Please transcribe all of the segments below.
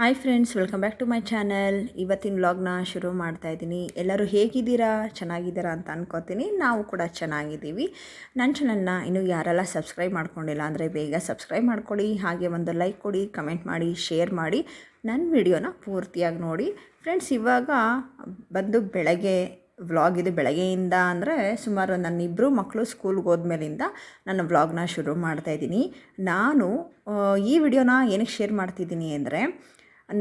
Hi friends welcome back to my channel ಇವತ್ತಿನ ವ್ಲಾಗ್ನ ಶುರು ಮಾಡ್ತಾ ಇದ್ದೀನಿ. ಎಲ್ಲರೂ ಹೇಗಿದ್ದೀರಾ? ಚೆನ್ನಾಗಿದ್ದೀರಾ ಅಂತ ಅನ್ಕೋತೀನಿ. ನಾವು ಕೂಡ ಚೆನ್ನಾಗಿದ್ದೀವಿ. ನನ್ನ ಚಾನಲ್ನ ಇನ್ನೂ ಯಾರೆಲ್ಲ ಸಬ್ಸ್ಕ್ರೈಬ್ ಮಾಡ್ಕೊಂಡಿಲ್ಲ ಅಂದರೆ ಬೇಗ ಸಬ್ಸ್ಕ್ರೈಬ್ ಮಾಡ್ಕೊಳ್ಳಿ. ಹಾಗೆ ಒಂದು ಲೈಕ್ ಕೊಡಿ ಕಮೆಂಟ್ ಮಾಡಿ ಶೇರ್ ಮಾಡಿ. ನನ್ನ ವಿಡಿಯೋನ ಪೂರ್ತಿಯಾಗಿ ನೋಡಿ. ಫ್ರೆಂಡ್ಸ್ ಇವಾಗ ಬಂದು ಬೆಳಗ್ಗೆ ವ್ಲಾಗ್ ಇದು ಬೆಳಗ್ಗೆಯಿಂದ ಅಂದರೆ ಸುಮಾರು ನನ್ನ ಇಬ್ಬರು ಮಕ್ಕಳು ಸ್ಕೂಲ್ಗೆ ಹೋದ್ಮೇಲಿಂದ ನನ್ನ ವ್ಲಾಗ್ನ ಶುರು ಮಾಡ್ತಾಯಿದ್ದೀನಿ ನಾನು ಈ ವಿಡಿಯೋನ ಏನಕ್ಕೆ ಶೇರ್ ಮಾಡ್ತಿದ್ದೀನಿ ಅಂದರೆ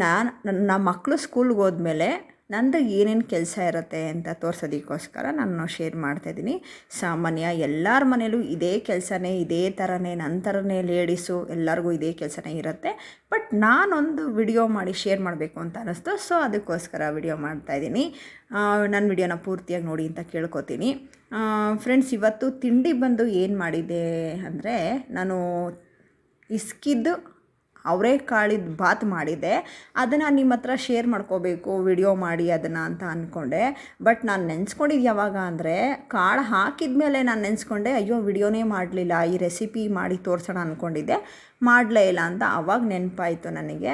ನಾನು ನನ್ನ ಮಕ್ಕಳು ಸ್ಕೂಲ್ಗೆ ಹೋದ್ಮೇಲೆ ನಂದು ಏನೇನು ಕೆಲಸ ಇರುತ್ತೆ ಅಂತ ತೋರ್ಸೋದಕ್ಕೋಸ್ಕರ ನಾನು ಶೇರ್ ಮಾಡ್ತಾಯಿದ್ದೀನಿ ಸಾಮಾನ್ಯ ಎಲ್ಲರ ಮನೇಲೂ ಇದೇ ಕೆಲಸನೇ, ಇದೇ ಥರನೇ ನನ್ನ ಥರನೇ ಲೇಡೀಸು ಎಲ್ಲರಿಗೂ ಇದೇ ಕೆಲಸನೇ ಇರುತ್ತೆ. ಬಟ್ ನಾನೊಂದು ವಿಡಿಯೋ ಮಾಡಿ ಶೇರ್ ಮಾಡಬೇಕು ಅಂತ ಅನ್ನಿಸ್ತು ಸೊ, ಅದಕ್ಕೋಸ್ಕರ ವಿಡಿಯೋ ಮಾಡ್ತಾಯಿದ್ದೀನಿ ನನ್ನ ವಿಡಿಯೋನ ಪೂರ್ತಿಯಾಗಿ ನೋಡಿ ಅಂತ ಕೇಳ್ಕೊತೀನಿ. ಫ್ರೆಂಡ್ಸ್, ಇವತ್ತು ತಿಂಡಿ ಬಂದು ಏನು ಮಾಡಿದೆ ಅಂದರೆ ನಾನು ಇಸ್ಕಿದ್ದು ಅವರೇಕಾಳಿದ ಬಾತ್ ಮಾಡಿದೆ ಅದನ್ನು ನಿಮ್ಮ ಹತ್ರ ಶೇರ್ ಮಾಡ್ಕೋಬೇಕು ವಿಡಿಯೋ ಮಾಡಿ ಅದನ್ನು ಅಂತ ಅಂದ್ಕೊಂಡೆ ಬಟ್ ನಾನು ನೆನೆಸ್ಕೊಂಡಿದ್ದು ಯಾವಾಗ ಅಂದರೆ, ಕಾಳು ಹಾಕಿದ ಮೇಲೆ ನಾನು ನೆನೆಸ್ಕೊಂಡೆ, ಅಯ್ಯೋ ವಿಡಿಯೋನೇ ಮಾಡಲಿಲ್ಲ, ಈ ರೆಸಿಪಿ ಮಾಡಿ ತೋರಿಸೋಣ ಅಂದ್ಕೊಂಡಿದ್ದೆ ಮಾಡಲೇ ಇಲ್ಲ ಅಂತ ಅವಾಗ ನೆನಪಾಯಿತು ನನಗೆ.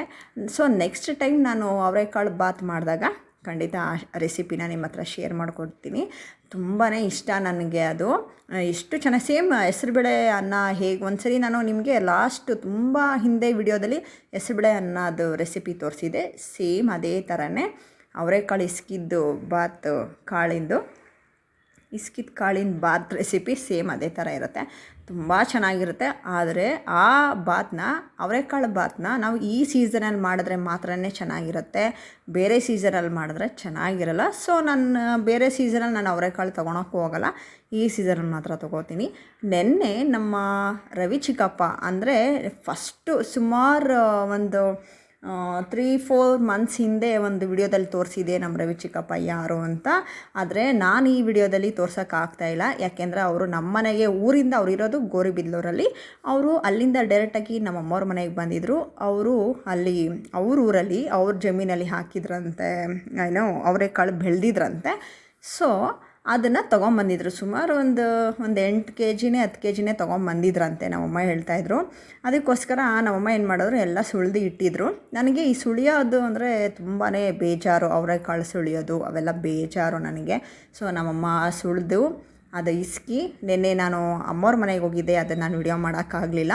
ಸೊ ನೆಕ್ಸ್ಟ್ ಟೈಮ್ ನಾನು ಅವರೇಕಾಳು ಬಾತ್ ಮಾಡಿದಾಗ ಖಂಡಿತ ಆ ರೆಸಿಪಿನ ನಿಮ್ಮ ಹತ್ರ ಶೇರ್ ಮಾಡಿಕೊಡ್ತೀನಿ. ತುಂಬಾ ಇಷ್ಟ ನನಗೆ ಅದು. ಎಷ್ಟು ಚೆನ್ನಾಗಿ ಸೇಮ್ ಹೆಸರುಬೇಳೆ ಅನ್ನ ಹೇಗೆ, ಒಂದ್ಸರಿ ನಾನು ನಿಮಗೆ ಲಾಸ್ಟ್ ತುಂಬ ಹಿಂದೆ ವಿಡಿಯೋದಲ್ಲಿ ಹೆಸರುಬೇಳೆ ಅನ್ನೋದು ರೆಸಿಪಿ ತೋರಿಸಿದೆ. ಸೇಮ್ ಅದೇ ಥರನೇ ಅವರೆಕಾಳು ಇಸ್ಕಿದ್ದು ಬಾತ್ ಕಾಳಿಂದು. ಇಸ್ಕಿದ ಕಾಳಿನ ಬಾತ್ ರೆಸಿಪಿ ಸೇಮ್ ಅದೇ ಥರ ಇರುತ್ತೆ. ತುಂಬ ಚೆನ್ನಾಗಿರುತ್ತೆ. ಆದರೆ ಆ ಬಾತ್ನ, ಅವರೆಕಾಳು ಬಾತ್ನ ನಾವು ಈ ಸೀಸನಲ್ಲಿ ಮಾಡಿದ್ರೆ ಮಾತ್ರನೇ ಚೆನ್ನಾಗಿರುತ್ತೆ. ಬೇರೆ ಸೀಸನಲ್ಲಿ ಮಾಡಿದ್ರೆ ಚೆನ್ನಾಗಿರಲ್ಲ. ಸೊ ನಾನು ಬೇರೆ ಸೀಸನಲ್ಲಿ ನಾನು ಅವರೆಕಾಳು ತೊಗೊಳಕ್ಕೆ ಹೋಗಲ್ಲ. ಈ ಸೀಸನಲ್ಲಿ ಮಾತ್ರ ತೊಗೋತೀನಿ. ನೆನ್ನೆ ನಮ್ಮ ರವಿ ಚಿಕ್ಕಪ್ಪ ಅಂದರೆ ಫಸ್ಟು ಸುಮಾರು ಒಂದು ತ್ರೀ ಫೋರ್ ಮಂತ್ಸ್ ಹಿಂದೆ ಒಂದು ವಿಡಿಯೋದಲ್ಲಿ ತೋರಿಸಿದೆ ನಮ್ಮ ರವಿ ಚಿಕ್ಕಪ್ಪ ಯಾರು ಅಂತ. ಆದರೆ ನಾನು ಈ ವಿಡಿಯೋದಲ್ಲಿ ತೋರ್ಸೋಕ್ಕಾಗ್ತಾ ಇಲ್ಲ. ಯಾಕೆಂದರೆ ಅವರು ನಮ್ಮ ಮನೆಗೆ ಊರಿಂದ ಅವ್ರು ಇರೋದು ಗೋರಿಬಿದ್ಲೂರಲ್ಲಿ. ಅವರು ಅಲ್ಲಿಂದ ಡೈರೆಕ್ಟಾಗಿ ನಮ್ಮ ಅಮ್ಮವ್ರ ಮನೆಗೆ ಬಂದಿದ್ದರು ಅವರು ಅಲ್ಲಿ, ಅವ್ರ ಊರಲ್ಲಿ ಅವ್ರ ಜಮೀನಲ್ಲಿ ಹಾಕಿದ್ರಂತೆ ಏನೋ ಅವರೇ ಕಾಳು ಬೆಳೆದಿದ್ರಂತೆ. ಸೊ ಅದನ್ನು ತೊಗೊಂಬಂದಿದ್ರು. ಸುಮಾರು ಒಂದು ಒಂದು ಎಂಟು ಕೆ ಜಿನೇ ಹತ್ತು ಕೆ ಜಿನೇ ತೊಗೊಂಬಂದಿದ್ರಂತೆ ನಮ್ಮಮ್ಮ ಹೇಳ್ತಾಯಿದ್ರು ಅದಕ್ಕೋಸ್ಕರ ನಮ್ಮಮ್ಮ ಏನು ಮಾಡಿದ್ರು, ಎಲ್ಲ ಸುಳ್ದು ಇಟ್ಟಿದ್ರು. ನನಗೆ ಈ ಸುಳಿಯೋದು ಅಂದರೆ ತುಂಬಾ ಬೇಜಾರು. ಅವರೇ ಕಾಳು ಸುಳಿಯೋದು, ಅವೆಲ್ಲ ಬೇಜಾರು ನನಗೆ. ಸೊ, ನಮ್ಮಮ್ಮ ಸುಳಿದು ಅದು ಇಸ್ಕಿ. ನಿನ್ನೆ ನಾನು ಅಮ್ಮವ್ರ ಮನೆಗೆ ಹೋಗಿದ್ದೆ, ಅದನ್ನು ನಾನು ವಿಡಿಯೋ ಮಾಡೋಕ್ಕಾಗಲಿಲ್ಲ.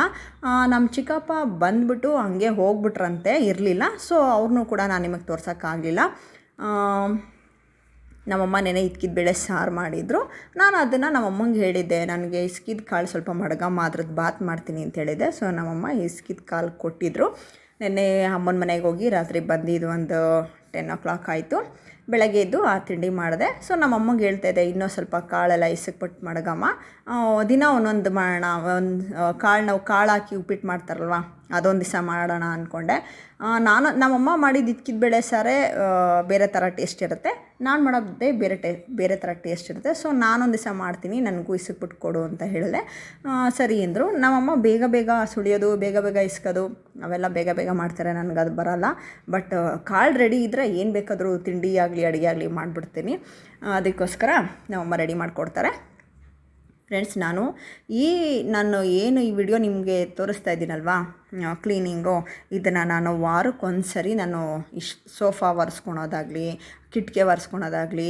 ನಮ್ಮ ಚಿಕ್ಕಪ್ಪ ಬಂದ್ಬಿಟ್ಟು ಹಂಗೆ ಹೋಗ್ಬಿಟ್ರಂತೆ, ಇರಲಿಲ್ಲ. ಸೊ ಅವ್ರನ್ನೂ ಕೂಡ ನಾನು ನಿಮಗೆ ತೋರ್ಸೋಕ್ಕಾಗಲಿಲ್ಲ. ನಮ್ಮಮ್ಮ ನೆನೆ ಇದ್ಕಿದ ಬೇಳೆ ಸಾರು ಮಾಡಿದರು. ನಾನು ಅದನ್ನು ನಮ್ಮಮ್ಮಂಗೆ ಹೇಳಿದ್ದೆ, ನನಗೆ ಇಸ್ಕಿದ ಕಾಳು ಸ್ವಲ್ಪ ಮಡಗಮ್ಮ ಅದ್ರದ್ದು ಬಾತ್ ಮಾಡ್ತೀನಿ ಅಂತ ಹೇಳಿದೆ ಸೊ, ನಮ್ಮಮ್ಮ ಇಸ್ಕಿದ ಕಾಳು ಕೊಟ್ಟಿದ್ರು. ನೆನ್ನೆ ಅಮ್ಮನ ಮನೆಗೆ ಹೋಗಿ ರಾತ್ರಿ ಬಂದಿದ್ದು ಒಂದು ಟೆನ್ ಓ ಕ್ಲಾಕ್ ಆಯಿತು. ಬೆಳಗ್ಗೆ ಎದ್ದು ಆ ತಿಂಡಿ ಮಾಡಿದೆ. ಸೊ ನಮ್ಮ ಅಮ್ಮಂಗೆ ಹೇಳ್ತಾಯಿದ್ದೆ ಇನ್ನೂ ಸ್ವಲ್ಪ ಕಾಳೆಲ್ಲ ಇಸಕ್ಬಿಟ್ಟು ಮಡಗಮ್ಮ. ದಿನ ಒಂದೊಂದು ಮಾಡೋಣ ಒಂದು ಕಾಳು ನಾವು ಕಾಳು ಹಾಕಿ ಉಪ್ಪಿಟ್ಟು ಮಾಡ್ತಾರಲ್ವ, ಅದೊಂದು ದಿವಸ ಮಾಡೋಣ ಅಂದ್ಕೊಂಡೆ ನಾನು, ನಮ್ಮಮ್ಮ ಮಾಡಿದ ಇದ್ಕಿದ ಬೇಳೆ ಸಾರೇ ಬೇರೆ ಥರ ಟೇಸ್ಟ್ ಇರುತ್ತೆ. ನಾನು ಮಾಡೋದೇ ಬೇರೆ ಟೇ, ಬೇರೆ ಥರ ಟೇಸ್ಟ್ ಇರುತ್ತೆ. ಸೊ ನಾನೊಂದು ದಿವಸ ಮಾಡ್ತೀನಿ, ನನಗೂ ಇಸಕ್ಬಿಟ್ಟು ಕೊಡು ಅಂತ ಹೇಳಿದೆ. ಸರಿ ಅಂದರು ನಮ್ಮಮ್ಮ ಬೇಗ ಬೇಗ ಸುಳಿಯೋದು, ಬೇಗ ಬೇಗ ಇಸ್ಕೋದು. ಅವೆಲ್ಲ ಬೇಗ ಬೇಗ ಮಾಡ್ತಾರೆ, ನನಗೆ ಅದು ಬರಲ್ಲ. ಬಟ್, ಕಾಳು ರೆಡಿ ಇದ್ದರೆ ಏನು ಬೇಕಾದರೂ ತಿಂಡಿ ಆಗಲಿ, ಅಡುಗೆ ಆಗಲಿ ಮಾಡಿಬಿಡ್ತೀನಿ. ಅದಕ್ಕೋಸ್ಕರ ನಮ್ಮಮ್ಮ ರೆಡಿ ಮಾಡಿಕೊಡ್ತಾರೆ. ಫ್ರೆಂಡ್ಸ್, ನಾನು ಈ, ನಾನು ಏನು ಈ ವಿಡಿಯೋ ನಿಮಗೆ ತೋರಿಸ್ತಾ ಇದ್ದೀನಲ್ವಾ? ಕ್ಲೀನಿಂಗು, ಇದನ್ನು ನಾನು ವಾರಕ್ಕೊಂದ್ಸರಿ ನಾನು ಇಶ್, ಸೋಫಾ ಒರೆಸ್ಕೊಳೋದಾಗಲಿ ಕಿಟಕಿ ಒರೆಸ್ಕೊಳೋದಾಗಲಿ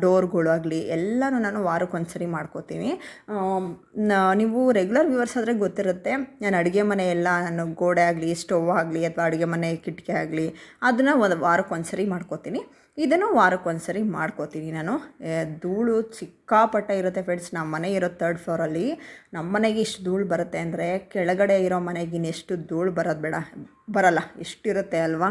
ಡೋರ್ಗಳಾಗಲಿ ಎಲ್ಲನೂ ನಾನು ವಾರಕ್ಕೊಂದ್ಸರಿ ಮಾಡ್ಕೋತೀನಿ. ಆಮ್, ನ- ನೀವು ರೆಗ್ಯುಲರ್ ವ್ಯೂವರ್ಸ್ ಆದರೆ ಗೊತ್ತಿರುತ್ತೆ ನಾನು ಅಡುಗೆ ಮನೆ ಎಲ್ಲ ನಾನು ಗೋಡೆ ಆಗಲಿ ಸ್ಟವ್ ಆಗಲಿ ಅಥವಾ ಅಡುಗೆ ಮನೆ ಕಿಟಕಿ ಆಗಲಿ ಅದನ್ನು ಒಂದು ವಾರಕ್ಕೊಂದ್ಸರಿ ಮಾಡ್ಕೋತೀನಿ. ಇದನ್ನು ವಾರಕ್ಕೊಂದ್ಸರಿ ಮಾಡ್ಕೋತೀನಿ ನಾನು. ಧೂಳು ಸಿಕ್ಕಾಪಟ್ಟೆ ಇರುತ್ತೆ ಫ್ರೆಂಡ್ಸ್ ನಮ್ಮ ಮನೆ ಇರೋ ತರ್ಡ್ ಫ್ಲೋರಲ್ಲಿ ನಮ್ಮ ಮನೆಗೆ ಇಷ್ಟು ಧೂಳು ಬರುತ್ತೆ ಅಂದರೆ ಕೆಳಗಡೆ ಇರೋ ಮನೆಗಿನ್ನೆಷ್ಟು ಧೂಳು ಬರೋದು ಬೇಡ. ಬರಲ್ಲ ಎಷ್ಟಿರುತ್ತೆ ಅಲ್ವಾ?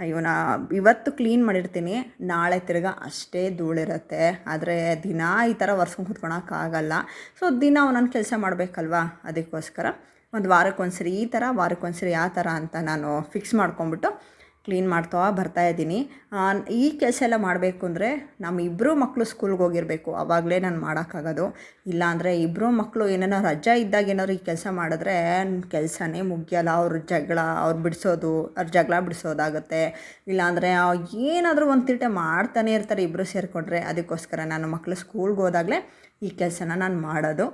ಅಯ್ಯೋ, ನಾ ಇವತ್ತು ಕ್ಲೀನ್ ಮಾಡಿರ್ತೀನಿ. ನಾಳೆ ತಿರ್ಗ ಅಷ್ಟೇ ಧೂಳಿರುತ್ತೆ. ಆದರೆ ದಿನ ಈ ಥರ ಒರೆಸ್ಕೊಂಡು ಕೂತ್ಕೊಳಕ್ಕಾಗಲ್ಲ. ಸೊ ದಿನ ಒಂದೊಂದು ಕೆಲಸ ಮಾಡಬೇಕಲ್ವಾ? ಅದಕ್ಕೋಸ್ಕರ ಒಂದು ವಾರಕ್ಕೊಂದ್ಸರಿ ಈ ಥರ ವಾರಕ್ಕೊಂದ್ಸರಿ ಆ ಥರ ಅಂತ ನಾನು ಫಿಕ್ಸ್ ಮಾಡ್ಕೊಂಬಿಟ್ಟು ಕ್ಲೀನ್ ಮಾಡ್ತಾ ಬರ್ತಾ ಇದ್ದೀನಿ. ಈ ಕೆಲಸ ಎಲ್ಲ ಮಾಡಬೇಕು ಅಂದರೆ ನಮ್ಮ ಇಬ್ಬರು ಮಕ್ಕಳು ಸ್ಕೂಲ್ಗೆ ಹೋಗಿರಬೇಕು. ಆವಾಗಲೇ ನಾನು ಮಾಡೋಕ್ಕಾಗೋದು. ಇಲ್ಲಾಂದರೆ ಇಬ್ಬರು ಮಕ್ಕಳು ಏನೇನೋ ರಜಾ ಇದ್ದಾಗ ಏನಾದ್ರು ಈ ಕೆಲಸ ಮಾಡಿದ್ರೆ ಕೆಲಸನೇ ಮುಗಿಯಲ್ಲ. ಅವ್ರ ಜಗಳ, ಅವ್ರು ಬಿಡಿಸೋದು, ಅವ್ರ ಜಗಳ ಬಿಡಿಸೋದಾಗುತ್ತೆ. ಇಲ್ಲಾಂದರೆ ಏನಾದರೂ ಒಂದು ತಿಟ್ಟೆ ಮಾಡ್ತಾನೆ ಇರ್ತಾರೆ ಇಬ್ಬರು ಸೇರಿಕೊಂಡ್ರೆ. ಅದಕ್ಕೋಸ್ಕರ ನಾನು ಮಕ್ಕಳು ಸ್ಕೂಲ್ಗೆ ಹೋದಾಗಲೇ ಈ ಕೆಲಸನ ನಾನು ಮಾಡೋದು.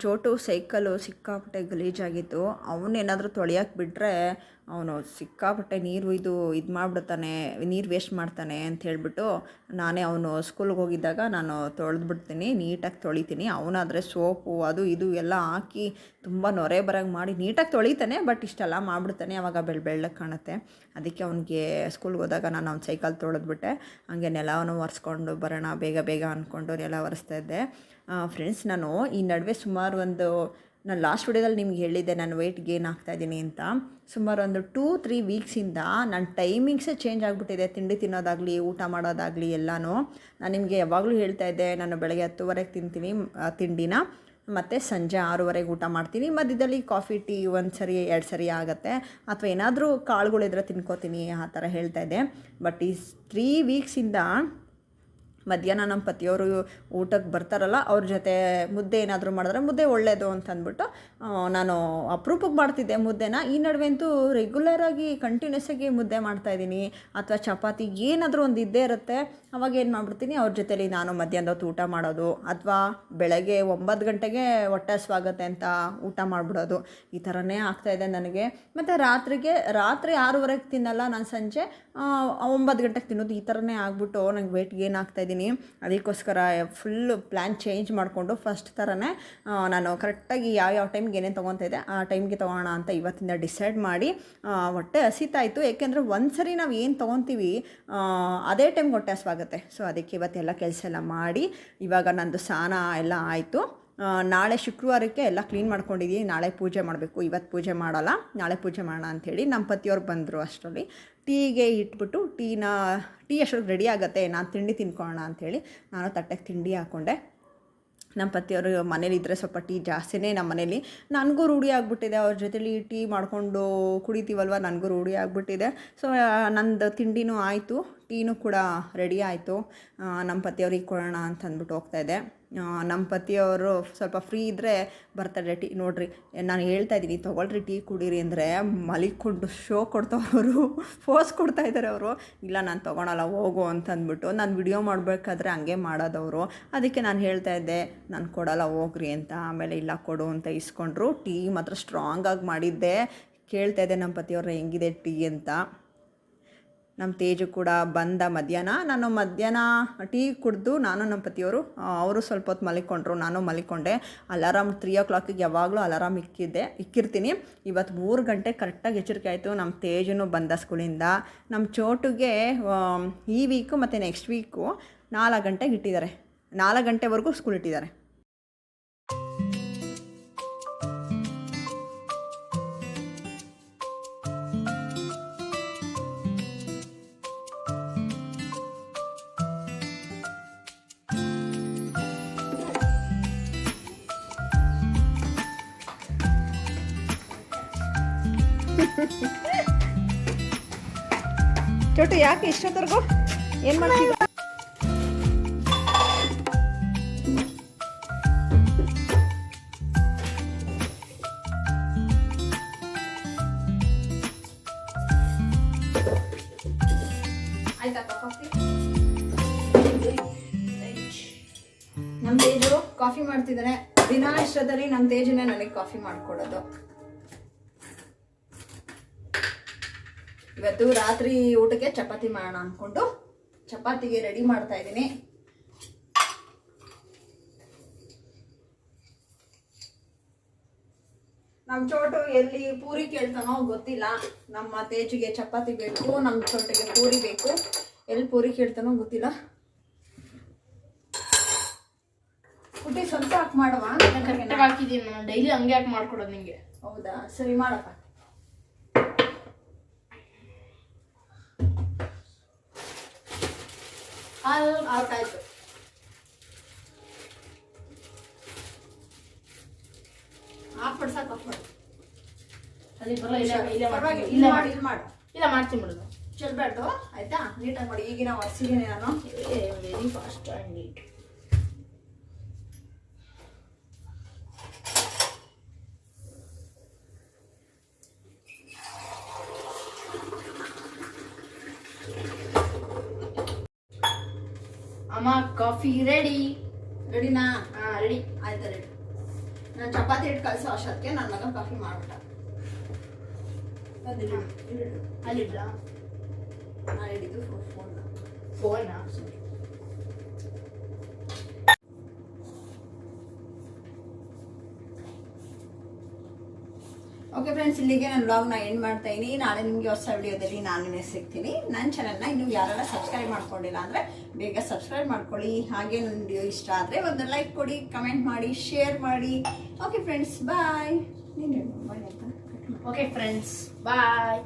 ಚೋಟು ಸೈಕಲು ಸಿಕ್ಕಾಪಟ್ಟೆ ಗಲೀಜಾಗಿತ್ತು. ಅವನ್ನೇನಾದರೂ ತೊಳೆಯೋಕೆ ಬಿಟ್ಟರೆ ಅವನು ಸಿಕ್ಕಾಪಟ್ಟೆ ನೀರು ಇದು ಇದು ಮಾಡಿಬಿಡ್ತಾನೆ, ನೀರು ವೇಸ್ಟ್ ಮಾಡ್ತಾನೆ ಅಂತ ಹೇಳ್ಬಿಟ್ಟು ನಾನೇ ಅವನು ಸ್ಕೂಲ್ಗೆ ಹೋಗಿದ್ದಾಗ ನಾನು ತೊಳೆದ್ಬಿಡ್ತೀನಿ, ನೀಟಾಗಿ ತೊಳಿತೀನಿ. ಅವನಾದರೆ ಸೋಪು, ಅದು ಇದು ಎಲ್ಲ ಹಾಕಿ ತುಂಬ ನೊರೆ ಬರೋಂಗೆ ಮಾಡಿ ನೀಟಾಗಿ ತೊಳಿತಾನೆ ಬಟ್ ಇಷ್ಟೆಲ್ಲ ಮಾಡಿಬಿಡ್ತಾನೆ. ಅವಾಗ ಬೆಳ್ಳ ಬೆಳ್ಳಗೆ ಕಾಣುತ್ತೆ. ಅದಕ್ಕೆ ಅವನಿಗೆ ಸ್ಕೂಲ್ಗೆ ಹೋದಾಗ ನಾನು ಅವ್ನ ಸೈಕಲ್ ತೊಳೆದ್ಬಿಟ್ಟೆ. ಹಂಗೆ ನೆಲವನ್ನು ಒರೆಸ್ಕೊಂಡು ಬರೋಣ, ಬೇಗ ಬೇಗ ಅಂದ್ಕೊಂಡು ನೆಲ ಒರೆಸ್ತಾ ಇದ್ದೆ. ಫ್ರೆಂಡ್ಸ್ ನಾನು ಈ ನಡುವೆ ಸುಮಾರು ಒಂದು ನಾನು ಲಾಸ್ಟ್ ವಿಡಿಯೋದಲ್ಲಿ ನಿಮ್ಗೆ ಹೇಳಿದ್ದೆ, ನಾನು ವೆಯ್ಟ್ ಗೇನ್ ಆಗ್ತಾಯಿದ್ದೀನಿ ಅಂತ. ಸುಮಾರು ಒಂದು ಟೂ ತ್ರೀ ವೀಕ್ಸಿಂದ ನನ್ನ ಟೈಮಿಂಗ್ಸೇ ಚೇಂಜ್ ಆಗಿಬಿಟ್ಟಿದೆ. ತಿಂಡಿ ತಿನ್ನೋದಾಗಲಿ, ಊಟ ಮಾಡೋದಾಗಲಿ ಎಲ್ಲನೂ. ನಾನು ನಿಮಗೆ ಯಾವಾಗಲೂ ಹೇಳ್ತಾ ಇದ್ದೆ, ನಾನು ಬೆಳಗ್ಗೆ ಹತ್ತುವರೆಗೆ ತಿಂತೀನಿ ತಿಂಡಿನ. ಮತ್ತು ಸಂಜೆ ಆರೂವರೆಗೆ ಊಟ ಮಾಡ್ತೀನಿ. ಮಧ್ಯದಲ್ಲಿ ಕಾಫಿ ಟೀ ಒಂದು ಸರಿ ಎರಡು ಸರಿ ಆಗುತ್ತೆ. ಅಥವಾ ಏನಾದರೂ ಕಾಳುಗಳಿದ್ರೆ ತಿನ್ಕೋತೀನಿ, ಆ ಥರ ಹೇಳ್ತಾ ಇದ್ದೆ. ಬಟ್ ಈ ತ್ರೀ ವೀಕ್ಸಿಂದ ಮಧ್ಯಾಹ್ನ ನಮ್ಮ ಪತಿಯವರು ಊಟಕ್ಕೆ ಬರ್ತಾರಲ್ಲ, ಅವ್ರ ಜೊತೆ ಮುದ್ದೆ ಏನಾದರೂ ಮಾಡಿದ್ರೆ ಮುದ್ದೆ ಒಳ್ಳೆಯದು ಅಂತಂದ್ಬಿಟ್ಟು ನಾನು ಅಪರೂಪಕ್ಕೆ ಮಾಡ್ತಿದ್ದೆ ಮುದ್ದೆನ. ಈ ನಡುವೆ ಅಂತೂ ರೆಗ್ಯುಲರಾಗಿ ಕಂಟಿನ್ಯೂಸ್ ಆಗಿ ಮುದ್ದೆ ಮಾಡ್ತಾಯಿದ್ದೀನಿ ಅಥವಾ ಚಪಾತಿ ಏನಾದರೂ ಒಂದು ಇದ್ದೇ ಇರುತ್ತೆ. ಅವಾಗ ಏನು ಮಾಡ್ಬಿಡ್ತೀನಿ, ಅವ್ರ ಜೊತೆಲಿ ನಾನು ಮಧ್ಯಾಹ್ನದ ಹೊತ್ತು ಊಟ ಮಾಡೋದು. ಅಥವಾ ಬೆಳಗ್ಗೆ ಒಂಬತ್ತು ಗಂಟೆಗೆ ಹೊಟ್ಟೆ ಸ್ವಾಗತ ಅಂತ ಊಟ ಮಾಡಿಬಿಡೋದು. ಈ ಥರನೇ ಆಗ್ತಾಯಿದೆ ನನಗೆ. ಮತ್ತು ರಾತ್ರಿಗೆ, ರಾತ್ರಿ ಆರೂವರೆಗೆ ತಿನ್ನಲ್ಲ ನಾನು ಸಂಜೆ ಒಂಬತ್ತು ಗಂಟೆಗೆ ತಿನ್ನೋದು ಈ ಥರನೇ ಆಗ್ಬಿಟ್ಟು ನಂಗೆ ವೆಯ್ಟ್ ಗೇನ್ ಆಗ್ತಾಯಿದ್ದೀನಿ ಅದಕ್ಕೋಸ್ಕರ ಫುಲ್ಲು ಪ್ಲ್ಯಾನ್ ಚೇಂಜ್ ಮಾಡಿಕೊಂಡು ಫಸ್ಟ್ ಥರನೇ ನಾನು ಕರೆಕ್ಟಾಗಿ ಯಾವ ಯಾವ ಟೈಮ್ಗೆ ಏನೇನು ತೊಗೊತಾ ಇದ್ದೆ, ಆ ಟೈಮ್ಗೆ ತೊಗೋಣ ಅಂತ ಇವತ್ತಿಂದ ಡಿಸೈಡ್ ಮಾಡಿ ಹೊಟ್ಟೆ ಹಸಿತಾಯಿತು ಏಕೆಂದರೆ ಒಂದು ಸರಿ ನಾವು ಏನು ತೊಗೊತೀವಿ ಅದೇ ಟೈಮ್ಗೆ ಹೊಟ್ಟೆ ಹಸುವಾಗುತ್ತೆ ಸೊ ಅದಕ್ಕೆ ಇವತ್ತೆಲ್ಲ ಕೆಲಸ ಎಲ್ಲ ಮಾಡಿ, ಇವಾಗ ನಂದು ಸ್ನಾನ ಎಲ್ಲ ಆಯಿತು. ನಾಳೆ ಶುಕ್ರವಾರಕ್ಕೆ ಎಲ್ಲ ಕ್ಲೀನ್ ಮಾಡ್ಕೊಂಡಿದ್ದೀನಿ ನಾಳೆ ಪೂಜೆ ಮಾಡಬೇಕು. ಇವತ್ತು ಪೂಜೆ ಮಾಡೋಲ್ಲ. ನಾಳೆ ಪೂಜೆ ಮಾಡೋಣ ಅಂಥೇಳಿ ನಮ್ಮ ಪತಿಯವ್ರು ಬಂದರು ಅಷ್ಟರಲ್ಲಿ. ಟೀಗೆ ಇಟ್ಬಿಟ್ಟು ಟೀನ, ಟೀ ಅಷ್ಟೊತ್ತಿಗೆ ರೆಡಿ ಆಗುತ್ತೆ, ನಾನು ತಿಂಡಿ ತಿನ್ಕೊಳ್ಳೋಣ ಅಂಥೇಳಿ ನಾನು ತಟ್ಟೆಗೆ ತಿಂಡಿ ಹಾಕ್ಕೊಂಡೆ ನಮ್ಮ ಪತಿಯವರು ಮನೇಲಿದ್ದರೆ ಸ್ವಲ್ಪ ಟೀ ಜಾಸ್ತಿನೇ ನಮ್ಮ ಮನೇಲಿ. ನನಗೂ ರೂಢಿ ಆಗಿಬಿಟ್ಟಿದೆ, ಅವ್ರ ಜೊತೆಲಿ ಟೀ ಮಾಡಿಕೊಂಡು ಕುಡಿತೀವಲ್ವ, ನನಗೂ ರೂಢಿ ಆಗಿಬಿಟ್ಟಿದೆ. ಸೊ ನಂದು ತಿಂಡಿನೂ ಆಯಿತು, ಟೀನೂ ಕೂಡ ರೆಡಿ ಆಯಿತು. ನಮ್ಮ ಪತಿಯವ್ರಿಗೆ ಕೊಡೋಣ ಅಂತ ಅಂದ್ಬಿಟ್ಟು ಹೋಗ್ತಾಯಿದ್ದೆ ನಮ್ಮ ಪತಿಯವರು ಸ್ವಲ್ಪ ಫ್ರೀ ಇದ್ದರೆ ಬರ್ತಾರೆ ಟೀ ನೋಡ್ರಿ, ನಾನು ಹೇಳ್ತಾ ಇದ್ದೀನಿ, ತೊಗೊಳ್ರಿ ಟೀ ಕುಡೀರಿ ಅಂದರೆ ಮಲಿಕೊಂಡು ಶೋ ಕೊಡ್ತವ್ರವರು ಫೋಸ್ ಕೊಡ್ತಾ ಇದ್ದಾರೆ ಅವರು. ಇಲ್ಲ, ನಾನು ತೊಗೊಳಲ್ಲ, ಹೋಗು ಅಂತಂದ್ಬಿಟ್ಟು ನಾನು ವಿಡಿಯೋ ಮಾಡಬೇಕಾದ್ರೆ ಹಂಗೆ ಮಾಡೋದವರು. ಅದಕ್ಕೆ ನಾನು ಹೇಳ್ತಾ ಇದ್ದೆ, ನಾನು ಕೊಡಲ್ಲ, ಹೋಗ್ರಿ ಅಂತ. ಆಮೇಲೆ ಇಲ್ಲ, ಕೊಡು ಅಂತ ಇಸ್ಕೊಂಡ್ರು. ಟೀ ಮಾತ್ರ ಸ್ಟ್ರಾಂಗಾಗಿ ಮಾಡಿದ್ದೆ. ಕೇಳ್ತಾ ಇದ್ದೆ ನಮ್ಮ ಪತಿಯವ್ರ, ಹೆಂಗಿದೆ ಟೀ ಅಂತ. ನಮ್ಮ ತೇಜು ಕೂಡ ಬಂದ ಮಧ್ಯಾಹ್ನ. ನಾನು ಮಧ್ಯಾಹ್ನ ಟೀ ಕುಡಿದು ನಾನು ನಮ್ಮ ಪತಿಯವರು ಅವರು ಸ್ವಲ್ಪ ಹೊತ್ತು ಮಲಿಕೊಂಡ್ರು. ನಾನು ಮಲಿಕೊಂಡೆ. ಅಲಾರಾಮ್ ತ್ರೀ ಓ ಕ್ಲಾಕಿಗೆ ಯಾವಾಗಲೂ ಅಲಾರಾಮ್ ಇಕ್ಕಿದ್ದೆ, ಇಕ್ಕಿರ್ತೀನಿ. ಇವತ್ತು ಮೂರು ಗಂಟೆ ಕರೆಕ್ಟಾಗಿ ಎಚ್ಚರಿಕೆ ಆಯಿತು ನಮ್ಮ ತೇಜನು ಬಂದ ಸ್ಕೂಲಿಂದ ನಮ್ಮ ಚೋಟುಗೆ ಈ ವೀಕು ಮತ್ತು ನೆಕ್ಸ್ಟ್ ವೀಕು ನಾಲ್ಕು ಗಂಟೆಗೆ ಇಟ್ಟಿದ್ದಾರೆ. ನಾಲ್ಕು ಗಂಟೆವರೆಗೂ ಸ್ಕೂಲ್ ಇಟ್ಟಿದ್ದಾರೆ. ಚೋಟು, ಯಾಕೆ ಇಷ್ಟೊತ್ತರೆಗೂ? ಏನು ಮಾಡ್ತೀವಿ ನಮ್ಮ ತೇಜು ಕಾಫಿ ಮಾಡ್ತಿದ್ದಾನೆ ದಿನ ಇಷ್ಟದಲ್ಲಿ ನಮ್ಮ ತೇಜನೇ ನನಗೆ ಕಾಫಿ ಮಾಡ್ಕೊಡೋದು. ಇವತ್ತು ರಾತ್ರಿ ಊಟಕ್ಕೆ ಚಪಾತಿ ಮಾಡೋಣ ಅಂದ್ಕೊಂಡು ಚಪಾತಿಗೆ ರೆಡಿ ಮಾಡ್ತಾ ಇದ್ದೀನಿ. ನಮ್ಮ ಚೋಟು ಎಲ್ಲಿ ಪೂರಿ ಕೇಳ್ತಾನೋ ಗೊತ್ತಿಲ್ಲ. ನಮ್ಮ ತೇಜಿಗೆ ಚಪಾತಿ ಬೇಕು ನಮ್ಮ ಚೋಟಿಗೆ ಪೂರಿ ಬೇಕು. ಎಲ್ಲಿ ಪೂರಿ ಕೇಳ್ತಾನೋ ಗೊತ್ತಿಲ್ಲ. ಪುಟ್ಟಿ ಸ್ವಲ್ಪ ಹಾಕಿ ಮಾಡುವ ಹಾಕಿದ್ದೀನಿ ನಾನು ಡೈಲಿ ಹಂಗೆ ಹಾಕಿ ಮಾಡ್ಕೊಡೋದು ನಿಂಗೆ. ಹೌದಾ? ಸರಿ ಮಾಡಪ್ಪ. ಹಾಲು ಆಯ್ತು. ಹಾಕ್ಬಿಡು ಸಾಕು ಹಾಕ್ಬಿಡು ಬರಲ್ಲ ಇಲ್ಲ ಇಲ್ಲ ಪರವಾಗಿಲ್ಲ, ಇಲ್ಲ ಮಾಡು ಮಾಡು. ಇಲ್ಲ ಮಾಡ್ತೀನಿ ಬಿಡೋದು ಚೆಲ್ಬೇಡ್ದು ಆಯ್ತಾ? ನೀಟಾಗಿ ಮಾಡಿ ಈಗಿನ ಒರೆಸಿದ್ದೀನಿ ನಾನು. ವೆರಿ ಫಾಸ್ಟ್ ಆ್ಯಂಡ್ ನೀಟ್ ಅಮ್ಮ ಕಾಫಿ ರೆಡಿ ರೆಡಿನಾ ಹಾಂ ರೆಡಿ ಆಯ್ತು ರೆಡಿ ನಾನು ಚಪಾತಿ ಹಿಟ್ಟು ಕಳಿಸೋ ಅಷ್ಟೊತ್ತಿಗೆ ನನ್ನ ಮಗ ಕಾಫಿ ಮಾಡ್ಬಿಟ್ಟ. ಅಲ್ಲಿಡ್ಲ ನಾನು ಹಿಡಿದು ಫೋನ್ ಫೋನ್ ಓಕೆ ಫ್ರೆಂಡ್ಸ್ ಇಲ್ಲಿಗೆ ನಾನು ವ್ಲಾಗ್ನ ಎಂಡ್ ಮಾಡ್ತಾ ಇದ್ದೀನಿ ನಾಳೆ ನಿಮಗೆ ಹೊಸ ವಿಡಿಯೋದಲ್ಲಿ ನಾನು ಸಿಗ್ತೀನಿ. ನನ್ನ ಚಾನಲ್ನ ಇನ್ನೂ ಯಾರೆಲ್ಲ ಸಬ್ಸ್ಕ್ರೈಬ್ ಮಾಡ್ಕೊಂಡಿಲ್ಲ ಅಂದರೆ ಬೇಗ ಸಬ್ಸ್ಕ್ರೈಬ್ ಮಾಡ್ಕೊಳ್ಳಿ. ಹಾಗೆ ನನ್ನ ವಿಡಿಯೋ ಇಷ್ಟ ಆದರೆ ಒಂದು ಲೈಕ್ ಕೊಡಿ ಕಮೆಂಟ್ ಮಾಡಿ ಶೇರ್ ಮಾಡಿ. ಓಕೆ ಫ್ರೆಂಡ್ಸ್ ಬಾಯ್ ನೀನು ಬಾಯ್ ಓಕೆ ಫ್ರೆಂಡ್ಸ್ ಬಾಯ್